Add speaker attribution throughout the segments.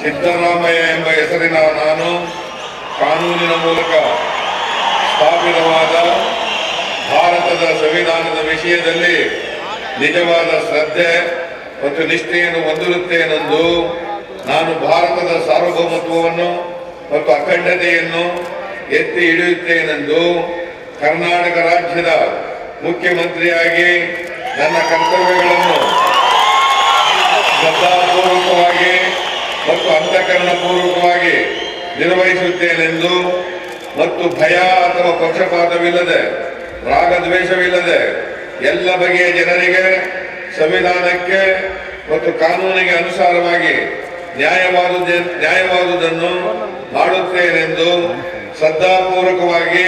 Speaker 1: ಸಿದ್ದರಾಮಯ್ಯ ಎಂಬ ಹೆಸರಿನ ನಾನು ಕಾನೂನಿನ ಮೂಲಕ ಸ್ಥಾಪಿತವಾದ ಭಾರತದ ಸಂವಿಧಾನದ ವಿಷಯದಲ್ಲಿ ನಿಜವಾದ ಶ್ರದ್ಧೆ ಮತ್ತು ನಿಷ್ಠೆಯನ್ನು ಹೊಂದಿರುತ್ತೇನೆಂದು ನಾನು ಭಾರತದ ಸಾರ್ವಭೌಮತ್ವವನ್ನು ಮತ್ತು ಅಖಂಡತೆಯನ್ನು ಎತ್ತಿ ಹಿಡಿಯುತ್ತೇನೆಂದು ಕರ್ನಾಟಕ ರಾಜ್ಯದ ಮುಖ್ಯಮಂತ್ರಿಯಾಗಿ ನನ್ನ ಕರ್ತವ್ಯಗಳನ್ನು ಮತ್ತು ಅಂತಃಕರಣ ಪೂರ್ವಕವಾಗಿ ನಿರ್ವಹಿಸುತ್ತೇನೆಂದು ಮತ್ತು ಭಯ ಅಥವಾ ಪಕ್ಷಪಾತವಿಲ್ಲದೆ, ರಾಗದ್ವೇಷವಿಲ್ಲದೆ ಎಲ್ಲ ಬಗೆಯ ಜನರಿಗೆ, ಸಂವಿಧಾನಕ್ಕೆ ಮತ್ತು ಕಾನೂನಿಗೆ ಅನುಸಾರವಾಗಿ ನ್ಯಾಯವಾದ ನ್ಯಾಯವಾದುದನ್ನು ಮಾಡುತ್ತೇನೆಂದು ಶ್ರದ್ಧಾಪೂರ್ವಕವಾಗಿ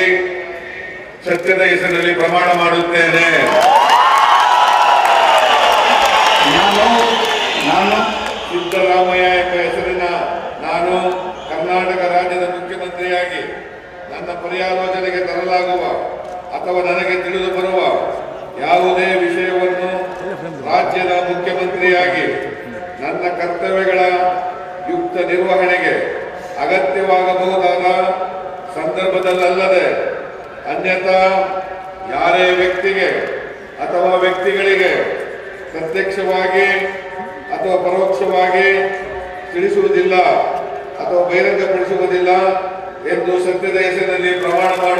Speaker 1: ಸತ್ಯದ ಹೆಸರಿನಲ್ಲಿ ಪ್ರಮಾಣ ಮಾಡುತ್ತೇನೆ. ನಾನು ನಾನು ಸಿದ್ದರಾಮಯ್ಯ ಎಂಬ ಹೆಸರಿನ ನಾನು ಕರ್ನಾಟಕ ರಾಜ್ಯದ ಮುಖ್ಯಮಂತ್ರಿಯಾಗಿ ನನ್ನ ಪರ್ಯಾಲೋಚನೆಗೆ ತರಲಾಗುವ ಅಥವಾ ನನಗೆ ತಿಳಿದು ಬರುವ ಯಾವುದೇ ವಿಷಯವನ್ನು ರಾಜ್ಯದ ಮುಖ್ಯಮಂತ್ರಿಯಾಗಿ ನನ್ನ ಕರ್ತವ್ಯಗಳ ಯುಕ್ತ ನಿರ್ವಹಣೆಗೆ ಅಗತ್ಯವಾಗಬಹುದಾದ ಸಂದರ್ಭದಲ್ಲದೆ ಅನ್ಯಥಾ ಯಾರೇ ವ್ಯಕ್ತಿಗೆ ಅಥವಾ ವ್ಯಕ್ತಿಗಳಿಗೆ ಪ್ರತ್ಯಕ್ಷವಾಗಿ ಅಥವಾ ಪರೋಕ್ಷವಾಗಿ ತಿಳಿಸುವುದಿಲ್ಲ ಅಥವಾ ಬಹಿರಂಗಪಡಿಸುವುದಿಲ್ಲ ಎಂದು ಸತ್ಯದ ಹೆಸರಿನಲ್ಲಿ ಪ್ರಮಾಣ ಮಾಡುತ್ತೇನೆ